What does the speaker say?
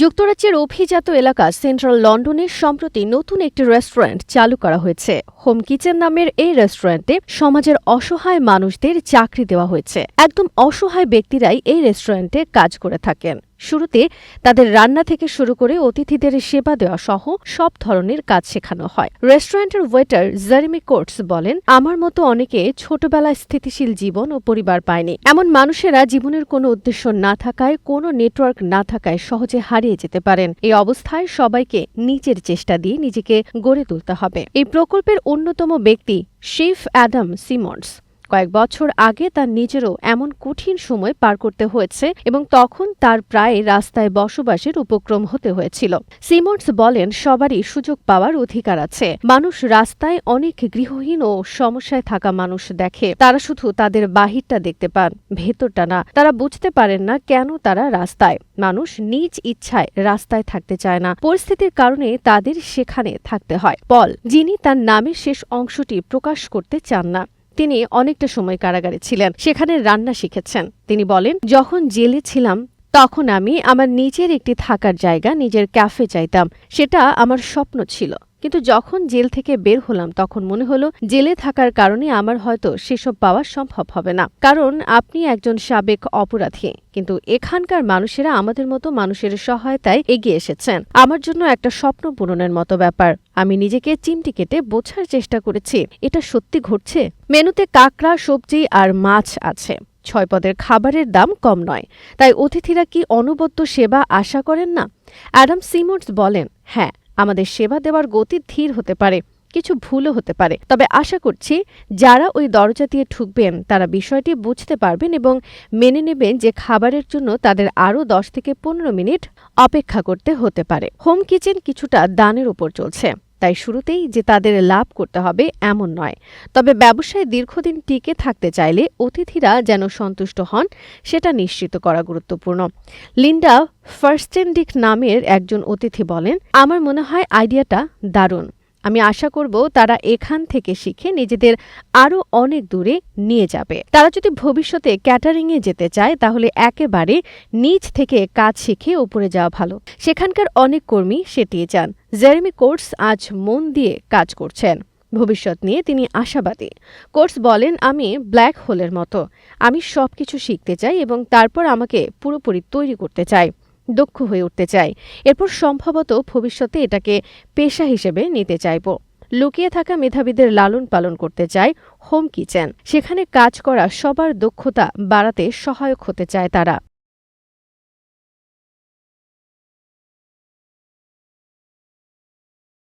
যুক্তরাজ্যের অভিজাত এলাকা সেন্ট্রাল লন্ডনে সম্প্রতি নতুন একটি রেস্টুরেন্ট চালু করা হয়েছে। হোম কিচেন নামের এই রেস্টুরেন্টে সমাজের অসহায় মানুষদের চাকরি দেওয়া হয়েছে। একদম অসহায় ব্যক্তিরাই এই রেস্টুরেন্টে কাজ করে থাকেন। শুরুতে তাদের রান্না থেকে শুরু করে অতিথিদের সেবা দেওয়া সহ সব ধরনের কাজ শেখানো হয়। রেস্টুরেন্টের ওয়েটার জারিমি কোর্টস বলেন, আমার মতো অনেকে ছোটবেলায় স্থিতিশীল জীবন ও পরিবার পায়নি। এমন মানুষেরা জীবনের কোনো উদ্দেশ্য না থাকায়, কোনো নেটওয়ার্ক না থাকায় সহজে হারিয়ে যেতে পারেন। এই অবস্থায় সবাইকে নিজের চেষ্টা দিয়ে নিজেকে গড়ে তুলতে হবে। এই প্রকল্পের অন্যতম ব্যক্তি শিফ অ্যাডাম সিমন্ডস কয়েক বছর আগে তার নিজেরও এমন কঠিন সময় পার করতে হয়েছে এবং তখন তার প্রায় রাস্তায় বসবাসের উপক্রম হতে হয়েছিল। সিমন্ডস বলেন, সবারই সুযোগ পাওয়ার অধিকার আছে। মানুষ রাস্তায় অনেক গৃহহীন ও সমস্যায় থাকা মানুষ দেখে। তারা শুধু তাদের বাহিরটা দেখতে পান, ভেতরটা না। তারা বুঝতে পারেন না কেন তারা রাস্তায়। মানুষ নিজ ইচ্ছায় রাস্তায় থাকতে চায় না। পরিস্থিতির কারণে তাদের সেখানে থাকতে হয়। পল, যিনি তার নামের শেষ অংশটি প্রকাশ করতে চান না। তিনি অনেকটা সময় কারাগারে ছিলেন। সেখানে রান্না শিখেছেন। তিনি বলেন, যখন জেলে ছিলাম, তখন আমি আমার নিজের একটি থাকার জায়গা নিজের ক্যাফে চাইতাম। সেটা আমার স্বপ্ন ছিল। কিন্তু যখন জেল থেকে বের হলাম, তখন মনে হলো জেলে থাকার কারণে আমার হয়তো সেসব পাওয়া সম্ভব হবে না। কারণ আপনি একজন সাবেক অপরাধী, কিন্তু এখানকার মানুষেরা আমাদের মতো মানুষের সহায়তায় এগিয়ে এসেছেন। আমার জন্য একটা স্বপ্ন পূরণের মতো ব্যাপার। আমি নিজেকে চিমটি কেটে বোঝার চেষ্টা করেছি। এটা সত্যি ঘটছে? মেনুতে কাঁকড়া, সবজি আর মাছ আছে। ছয় পদের খাবারের দাম কম নয়। তাই অতিথিরা কি অনবদ্য সেবা আশা করেন না? অ্যাডাম সিমন্ডস বলেন হ্যাঁ আমাদের সেবা দেওয়ার গতি ধীর হতে পারে, কিছু ভুলও হতে পারে। তবে আশা করছি, যারা ওই দরজা দিয়ে ঠুকবেন, তারা বিষয়টি বুঝতে পারবেন এবং মেনে নেবেন যে খাবারের জন্য তাদের আরও দশ থেকে পনেরো মিনিট অপেক্ষা করতে হতে পারে। হোম কিচেন কিছুটা দানের উপর চলছে। তাই শুরুতেই যে তাদের লাভ করতে হবে এমন নয়। তবে ব্যবসায় দীর্ঘদিন টিকে থাকতে চাইলে অতিথিরা যেন সন্তুষ্ট হন, সেটা নিশ্চিত করা গুরুত্বপূর্ণ। লিন্ডা ফার্স্টেন্ডিক নামের একজন অতিথি বলেন, আমার মনে হয় আইডিয়াটা দারুণ। আমি আশা করব তারা এখান থেকে শিখে নিজেদের আরও অনেক দূরে নিয়ে যাবে। তারা যদি ভবিষ্যতে ক্যাটারিংয়ে যেতে চায়, তাহলে একেবারে নিজ থেকে কাজ শিখে উপরে যাওয়া ভালো। সেখানকার অনেক কর্মী সেটিয়ে যান জেরেমি কোর্স আজ মন দিয়ে কাজ করছেন। ভবিষ্যৎ নিয়ে তিনি আশাবাদী। কোর্স বলেন, আমি ব্ল্যাক হোলের মতো। আমি সব কিছু শিখতে চাই এবং তারপর আমাকে পুরোপুরি তৈরি করতে চাই। দক্ষ হয়ে উঠতে চাই। এরপর সম্ভবত ভবিষ্যতে এটাকে পেশা হিসেবে নিতে চাইব। লুকিয়ে থাকা মেধাবীদের লালন পালন করতে চায় হোম কিচেন। সেখানে কাজ করা সবার দক্ষতা বাড়াতে সহায়ক হতে চায় তারা।